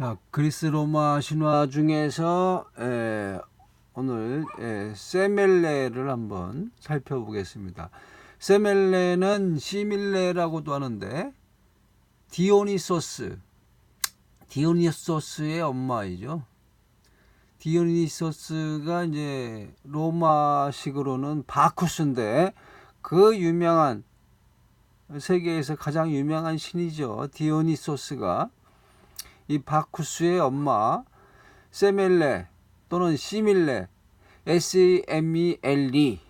자, 그리스 로마 신화 중에서 에, 오늘 에, 세멜레를 한번 살펴보겠습니다. 세멜레는 시밀레라고도 하는데 디오니소스, 디오니소스의 엄마이죠. 디오니소스가 이제 로마식으로는 바쿠스인데 그 유명한 세계에서 가장 유명한 신이죠. 디오니소스가 이 바쿠스의 엄마 세멜레 또는 시밀레 S-E-M-E-L-E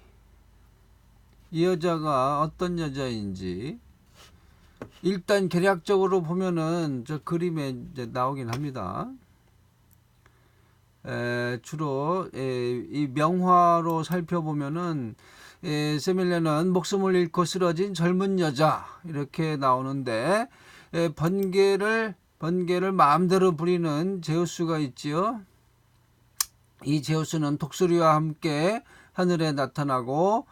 이 여자가 어떤 여자인지 일단 계략적으로 보면은 저 그림에 이제 나오긴 합니다. 에, 주로 에, 이 명화로 살펴보면은 에, 세밀레는 목숨을 잃고 쓰러진 젊은 여자 이렇게 나오는데 에, 번개를 번개를 마음대로 부리는 제우스가 있지요. 이 제우스는 독수리와 함께 하늘에 나타나고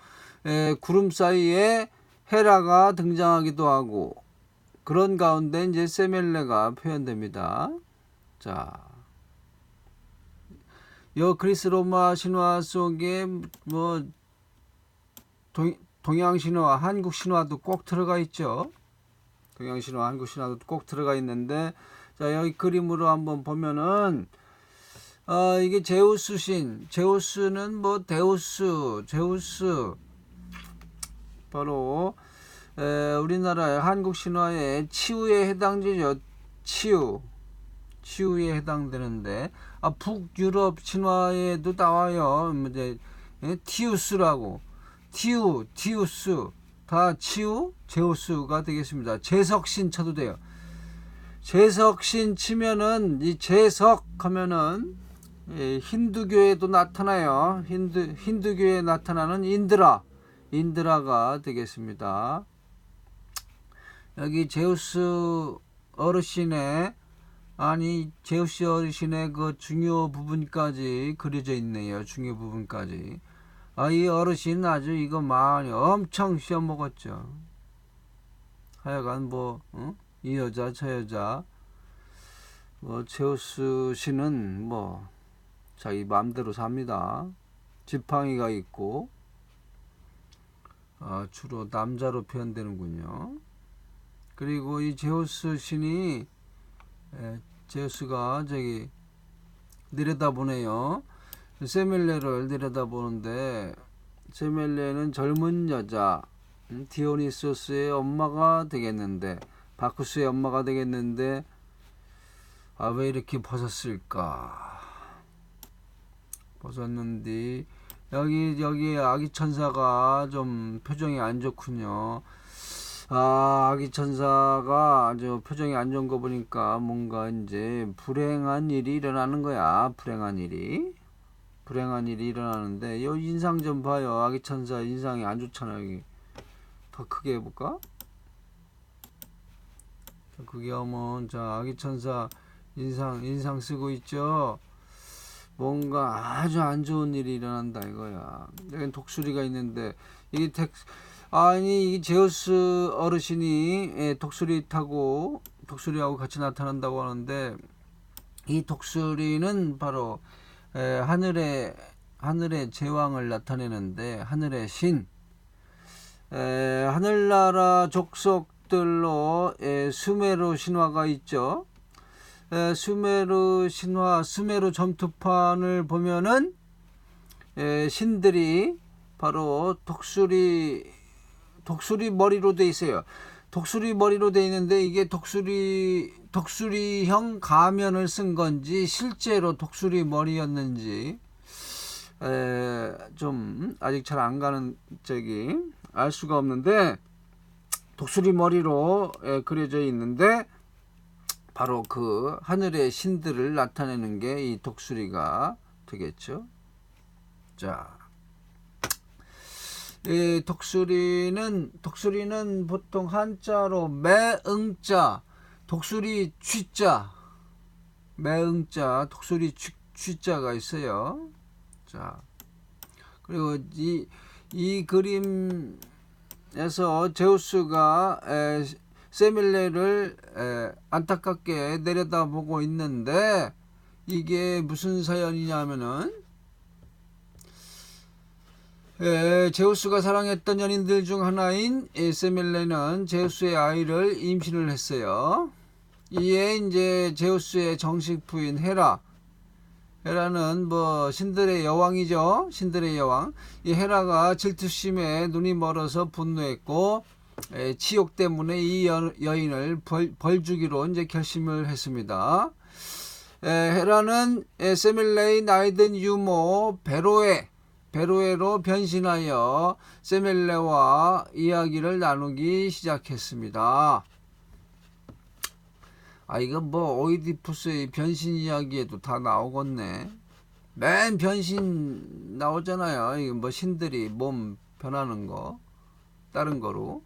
에, 구름 사이에 헤라가 등장하기도 하고 그런 가운데 이제 세멜레가 표현됩니다. 자, 여 그리스 로마 신화 속에 뭐 동, 동양 신화, 한국 신화도 꼭 들어가 있죠. 동양 신화, 한국 신화도 꼭 들어가 있는데 자 여기 그림으로 한번 보면은 어, 이게 제우스 신, 제우스는 뭐 데우스, 제우스. 바로 에, 우리나라의 한국 신화의 치유에 해당되죠. 치유, 치유에 해당되는데. 아, 북유럽 신화에도 나와요. 뭐 이제 예, 티우스라고. 티우, 티우스 다 치우, 제우스가 되겠습니다. 제석신 쳐도 돼요. 제석신 치면은 이 제석 하면은 예, 힌두교에도 나타나요. 힌두 힌두교에 나타나는 인드라, 인드라가 되겠습니다. 여기 제우스 어르신의 아니 제우스 어르신의 그 중요 부분까지 그려져 있네요. 중요 부분까지. 아, 이 어르신 아주 이거 많이 엄청 시험 먹었죠. 하여간 뭐, 어? 이 여자, 저 여자, 뭐, 제우스 씨는 뭐, 자기 마음대로 삽니다. 지팡이가 있고, 어, 주로 남자로 표현되는군요. 그리고 이 제우스 신이, 에, 제우스가 저기, 내려다보네요. 세멜레를 내려다보는데 세멜레는 젊은 여자 음, 디오니소스의 엄마가 되겠는데 바쿠스의 엄마가 되겠는데 아 왜 이렇게 벗었을까? 벗었는데 여기 여기 아기 천사가 좀 표정이 안 좋군요. 아 아기 천사가 아주 표정이 안 좋은 거 보니까 뭔가 이제 불행한 일이 일어나는 거야 불행한 일이 불행한 일이 일어나는데 요 인상 좀 봐요. 아기 천사 인상이 안 좋잖아요. 여기. 더 크게 해볼까? 더 크게 하면 자 아기 천사 인상 인상 쓰고 있죠. 뭔가 아주 안 좋은 일이 일어난다 이거야. 여기 독수리가 있는데 이게 텍 아니 이 제우스 어르신이 예, 독수리 타고 독수리하고 같이 나타난다고 하는데 이 독수리는 바로 에, 하늘의 하늘의 제왕을 나타내는데 하늘의 신 에, 하늘나라 족속들로 에, 수메르 신화가 있죠. 에, 수메르 신화 수메르 점투판을 보면은 에, 신들이 바로 독수리 독수리 머리로 돼 있어요. 독수리 머리로 돼 있는데 이게 독수리 독수리형 가면을 쓴 건지 실제로 독수리 머리였는지 에, 좀 아직 잘 안 가는 저기 알 수가 없는데 독수리 머리로 에, 그려져 있는데 바로 그 하늘의 신들을 나타내는 게 이 독수리가 되겠죠. 자, 이 독수리는 독수리는 보통 한자로 매응자 독수리 쥐자 매응자 독수리 쥐, 쥐자가 있어요. 자 그리고 이, 이 그림에서 제우스가 에, 세밀레를 에, 안타깝게 내려다보고 있는데 이게 무슨 사연이냐면은 에, 제우스가 사랑했던 연인들 중 하나인 이 세밀레는 제우스의 아이를 임신을 했어요. 이에 이제 제우스의 정식 부인 헤라 헤라는 뭐 신들의 여왕이죠. 신들의 여왕. 이 헤라가 질투심에 눈이 멀어서 분노했고 에, 치욕 때문에 이 여, 여인을 벌, 벌 주기로 이제 결심을 했습니다. 에, 헤라는 에, 세밀레의 나이든 유모 베로에 베로에로 변신하여 세밀레와 이야기를 나누기 시작했습니다. 아 이거 뭐 오이디푸스의 변신 이야기에도 다 나오겠네. 맨 변신 나오잖아요. 이거 뭐 신들이 몸 변하는 거 다른 거로.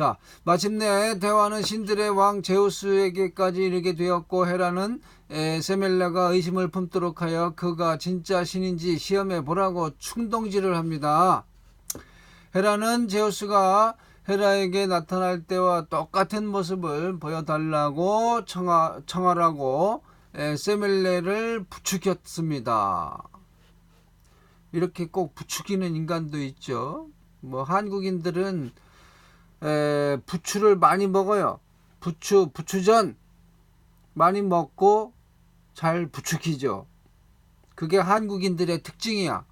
자 마침내 대화는 신들의 왕 제우스에게까지 이르게 되었고 헤라는 에, 세멜레가 의심을 품도록 하여 그가 진짜 신인지 시험해 보라고 충동질을 합니다. 헤라는 제우스가 헤라에게 나타날 때와 똑같은 모습을 보여달라고 청하, 청하라고 에, 세멜레를 부추겼습니다. 이렇게 꼭 부추기는 인간도 있죠. 뭐 한국인들은 에, 부추를 많이 먹어요. 부추, 부추전 많이 먹고 잘 부추기죠. 그게 한국인들의 특징이야.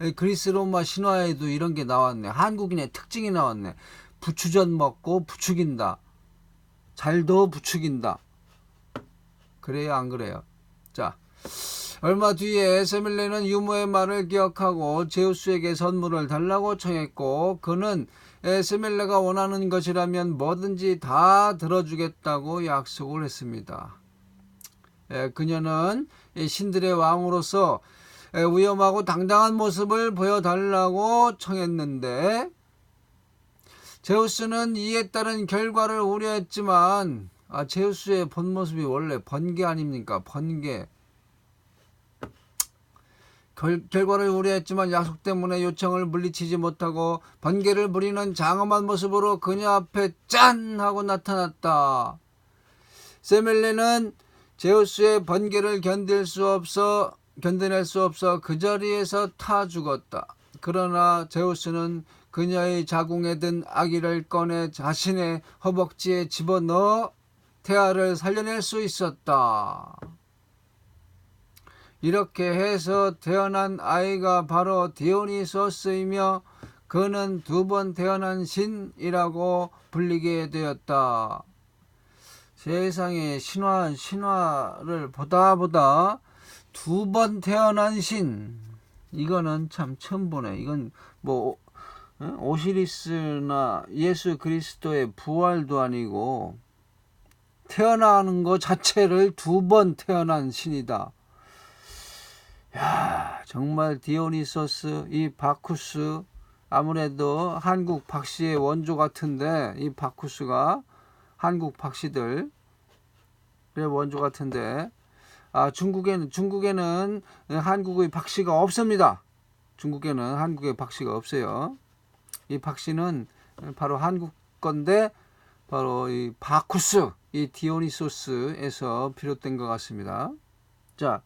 에, 그리스 로마 신화에도 이런 게 나왔네. 한국인의 특징이 나왔네. 부추전 먹고 부추긴다. 잘도 부추긴다. 그래요, 안 그래요? 자, 얼마 뒤에 세밀레는 유모의 말을 기억하고 제우스에게 선물을 달라고 청했고 그는 세밀레가 원하는 것이라면 뭐든지 다 들어주겠다고 약속을 했습니다. 그녀는 신들의 왕으로서 위험하고 당당한 모습을 보여달라고 청했는데 제우스는 이에 따른 결과를 우려했지만 아, 제우스의 본 모습이 원래 번개 아닙니까? 번개. 결, 결과를 우려했지만 약속 때문에 요청을 물리치지 못하고 번개를 부리는 장엄한 모습으로 그녀 앞에 짠 하고 나타났다. 세멜레는 제우스의 번개를 견딜 수 없어 견뎌낼 수 없어 그 자리에서 타 죽었다. 그러나 제우스는 그녀의 자궁에 든 아기를 꺼내 자신의 허벅지에 집어넣어 태아를 살려낼 수 있었다. 이렇게 해서 태어난 아이가 바로 디오니소스이며 그는 두 번 태어난 신이라고 불리게 되었다. 세상에 신화, 신화를 보다 보다 두 번 태어난 신. 이거는 참 처음 보네. 이건 뭐, 오시리스나 예수 그리스도의 부활도 아니고, 태어나는 것 자체를 두 번 태어난 신이다. 야, 정말 디오니소스, 이 바쿠스, 아무래도 한국 박씨의 원조 같은데, 이 바쿠스가 한국 박씨들, 원조 같은데, 아, 중국에는, 중국에는 한국의 박씨가 없습니다. 중국에는 한국의 박씨가 없어요. 이 박씨는 바로 한국 건데, 바로 이 바쿠스, 이 디오니소스에서 비롯된 것 같습니다. 자,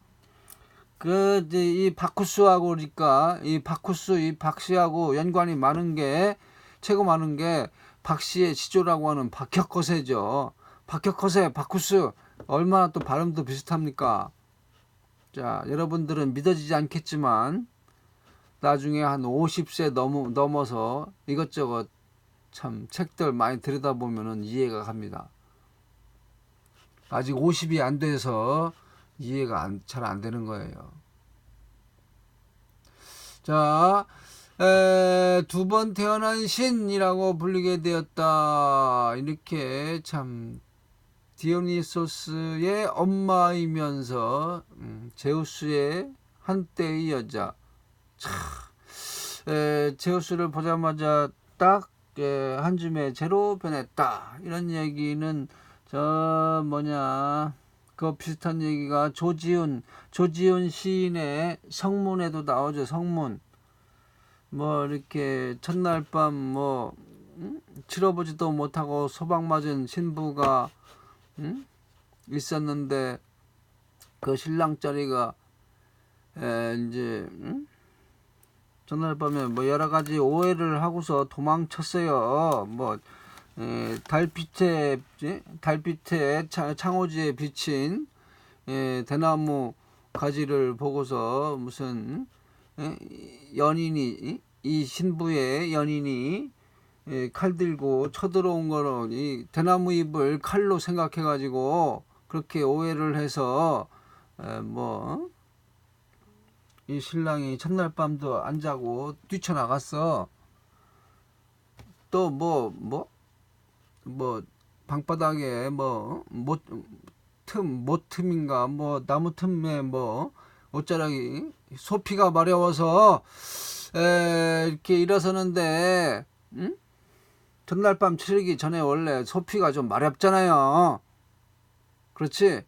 그, 이 바쿠스하고 그러니까, 이 바쿠스, 이 박씨하고 연관이 많은 게, 최고 많은 게, 박씨의 지조라고 하는 박혁거세죠. 박혁거세, 바쿠스, 얼마나 또 발음도 비슷합니까? 자, 여러분들은 믿어지지 않겠지만, 나중에 한 50세 넘, 넘어서 이것저것 참 책들 많이 들여다보면 이해가 갑니다. 아직 50이 안 돼서 이해가 잘 안 되는 거예요. 자, 두 번 태어난 신이라고 불리게 되었다. 이렇게 참 디오니소스의 엄마이면서 음, 제우스의 한때의 여자. 참, 에, 제우스를 보자마자 딱한 줌에 제로 변했다. 이런 얘기는 저 뭐냐 그 비슷한 얘기가 조지훈 조지훈 시인의 성문에도 나오죠 성문 뭐 이렇게 첫날 밤뭐 응? 치러보지도 못하고 소방 맞은 신부가 응? 있었는데 그 신랑 자리가 에, 이제 응? 전날 밤에 뭐 여러 가지 오해를 하고서 도망쳤어요. 뭐 에, 달빛에 예? 달빛에 차- 창호지에 비친 예, 대나무 가지를 보고서 무슨 예? 연인이 이- 이 신부의 연인이 예, 칼 들고 쳐들어온 거는 이 대나무 잎을 칼로 생각해 가지고 그렇게 오해를 해서 에, 뭐, 이 신랑이 첫날 밤도 안 자고 뛰쳐나갔어. 또 뭐, 뭐, 뭐, 방바닥에 뭐, 못, 틈, 못 틈인가, 뭐, 나무 틈에 뭐, 옷자락이, 소피가 마려워서, 에, 이렇게 일어서는데, 응? 전날 밤 치르기 전에 원래 소피가 좀 마렵잖아요. 그렇지?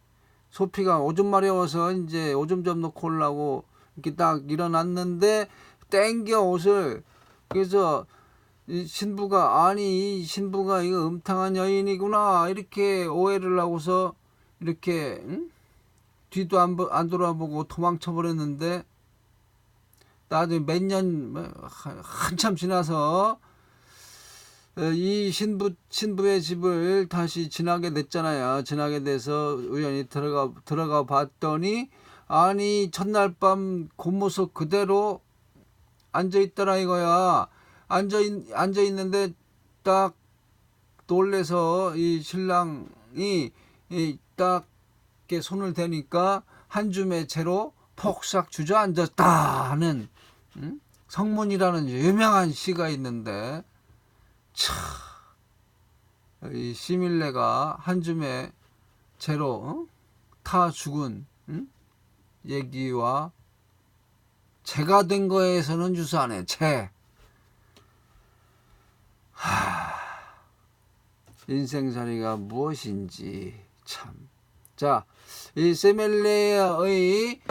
소피가 오줌 마려워서 이제 오줌 좀 넣고 오려고 이렇게 딱 일어났는데 땡겨 옷을 그래서 이 신부가 아니 이 신부가 이거 음탕한 여인이구나 이렇게 오해를 하고서 이렇게 응? 뒤도 안, 보- 안 돌아보고 도망쳐 버렸는데 나중에 몇년 뭐, 한참 지나서 어, 이 신부 신부의 집을 다시 지나게 됐잖아요. 지나게 돼서 우연히 들어가 들어가 봤더니 아니 첫날 밤 곰모습 그대로 앉아 있더라 이거야. 앉아 있, 앉아 있는데 딱 놀래서 이 신랑이 이딱 이렇게 손을 대니까 한 줌의 채로 폭삭 주저앉았다 하는 음? 성문이라는 유명한 시가 있는데 차, 이 시밀레가 한 줌의 채로 어? 타 죽은 응? 얘기와 채가 된 거에서는 유사하네. 채. 하, 인생살이가 무엇인지 참. 자, 이 세멜레의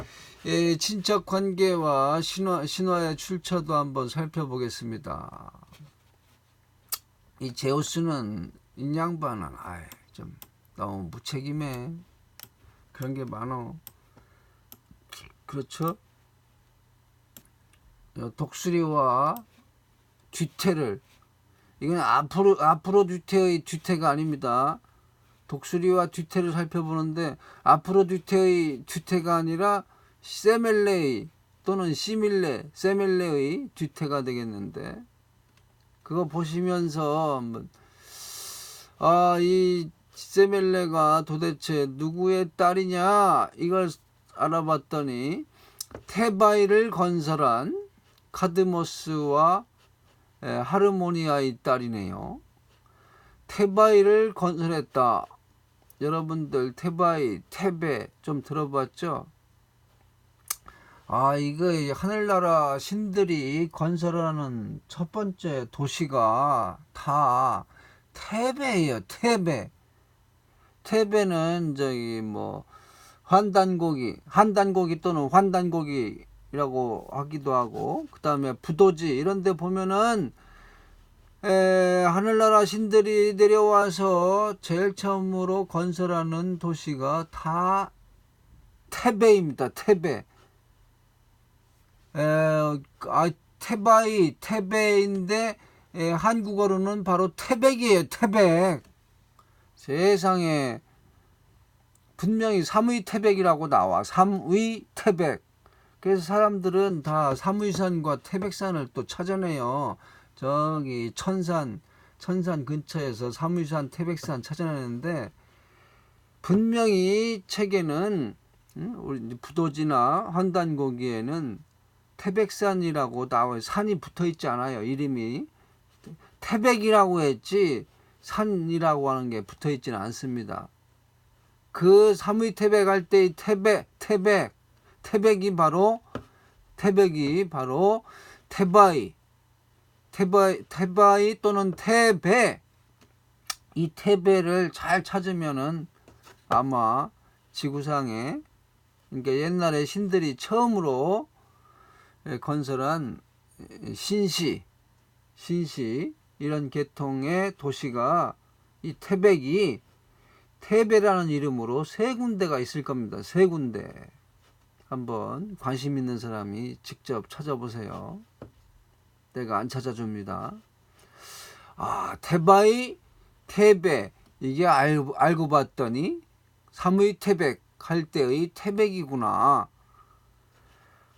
이 친척 관계와 신화, 신화의 출처도 한번 살펴보겠습니다. 이 제우스는 인양반은 아이 좀 너무 무책임해 그런 게 많어 그렇죠 어, 독수리와 뒤태를 이건 앞으로 앞으로 뒤태의 뒤태가 아닙니다. 독수리와 뒤태를 살펴보는데 앞으로 뒤태의 뒤태가 아니라 세멜레의 또는 시밀레 세멜레의 뒤태가 되겠는데 그거 보시면서 아이 세멜레가 도대체 누구의 딸이냐? 이걸 알아봤더니 테바이를 건설한 카드모스와 에, 하르모니아의 딸이네요. 테바이를 건설했다. 여러분들 테바이, 테베 좀 들어봤죠? 아, 이거 하늘나라 신들이 건설하는 첫 번째 도시가 다 테베예요, 테베. 테베는 저기 뭐 환단고기, 한단고기 또는 환단고기 라고 하기도 하고, 그 다음에 부도지 이런 데 보면은 에, 하늘나라 신들이 내려와서 제일 처음으로 건설하는 도시가 다 테베입니다, 테베. 에, 아, 테바이, 테베인데, 에, 한국어로는 바로 태백이에요, 태백. 세상에, 분명히 삼의 태백이라고 나와. 삼의 태백. 그래서 사람들은 다 삼의산과 태백산을 또 찾아내요. 저기 천산, 천산 근처에서 삼의산, 태백산 찾아내는데, 분명히 책에는, 음, 우리 부도지나 환단고기에는 태백산이라고 나와 산이 붙어 있지 않아요. 이름이 태백이라고 했지 산이라고 하는 게 붙어 있지는 않습니다. 그 삼의 태백 할 때의 태백 태백 태백이 바로 태백이 바로 태바이 태바이 태바이 또는 태배 이 태배를 잘 찾으면은 아마 지구상에 그러니까 옛날에 신들이 처음으로 예, 건설한 신시, 신시 이런 계통의 도시가 이 태백이 태베라는 이름으로 세 군데가 있을 겁니다. 세 군데. 한번 관심 있는 사람이 직접 찾아보세요. 내가 안 찾아줍니다. 아, 태바이, 태베. 이게 알고, 알고 봤더니 사무이 태백 할 때의 태백이구나.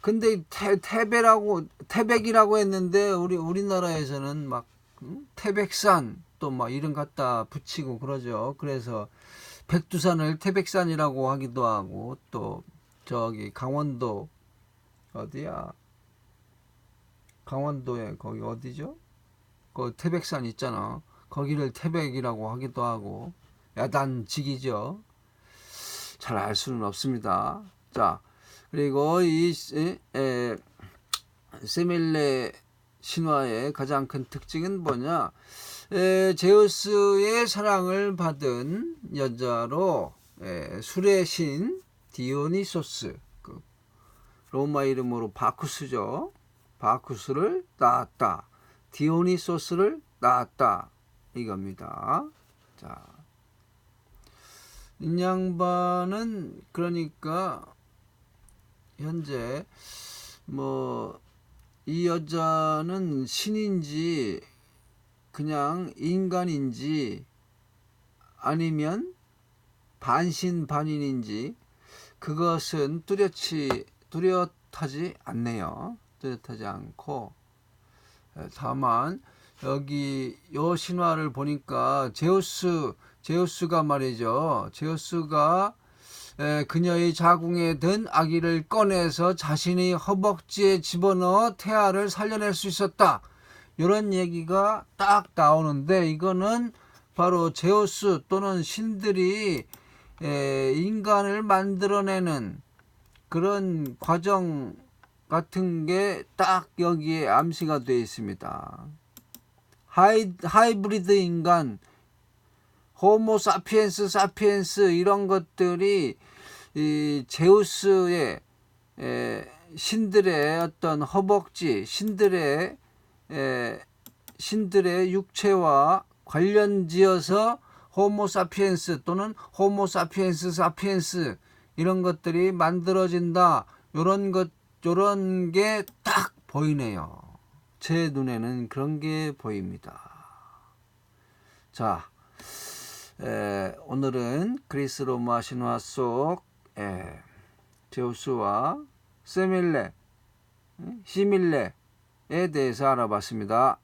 근데 태, 태백이라고 태백이라고 했는데 우리 우리나라에서는 막 음? 태백산 또 막 이름 갖다 붙이고 그러죠. 그래서 백두산을 태백산이라고 하기도 하고 또 저기 강원도 어디야? 강원도에 거기 어디죠? 그 태백산 있잖아. 거기를 태백이라고 하기도 하고 야단지기죠. 잘 알 수는 없습니다. 자, 그리고 이 에, 에, 세밀레 신화의 가장 큰 특징은 뭐냐? 에, 제우스의 사랑을 받은 여자로 에, 술의 신 디오니소스, 그 로마 이름으로 바쿠스죠. 바쿠스를 낳았다. 디오니소스를 낳았다. 이겁니다. 자, 이 양반은 그러니까 현재 뭐 이 여자는 신인지 그냥 인간인지 아니면 반신반인인지 그것은 뚜렷이 뚜렷하지 않네요. 뚜렷하지 않고 다만 여기 요 신화를 보니까 제우스 제우스가 말이죠. 제우스가 에, 그녀의 자궁에 든 아기를 꺼내서 자신의 허벅지에 집어넣어 태아를 살려낼 수 있었다. 이런 얘기가 딱 나오는데 이거는 바로 제우스 또는 신들이 에, 인간을 만들어내는 그런 과정 같은 게 딱 여기에 암시가 되어 있습니다. 하이, 하이브리드 인간, 호모 사피엔스 사피엔스 이런 것들이 이 제우스의 에, 신들의 어떤 허벅지, 신들의 에, 신들의 육체와 관련지어서 호모 사피엔스 또는 호모 사피엔스 사피엔스 이런 것들이 만들어진다. 요런 것 요런 게 딱 보이네요. 제 눈에는 그런 게 보입니다. 자, 에, 오늘은 그리스 로마 신화 속 에, 제우스와 세밀레, 시밀레에 대해서 알아봤습니다.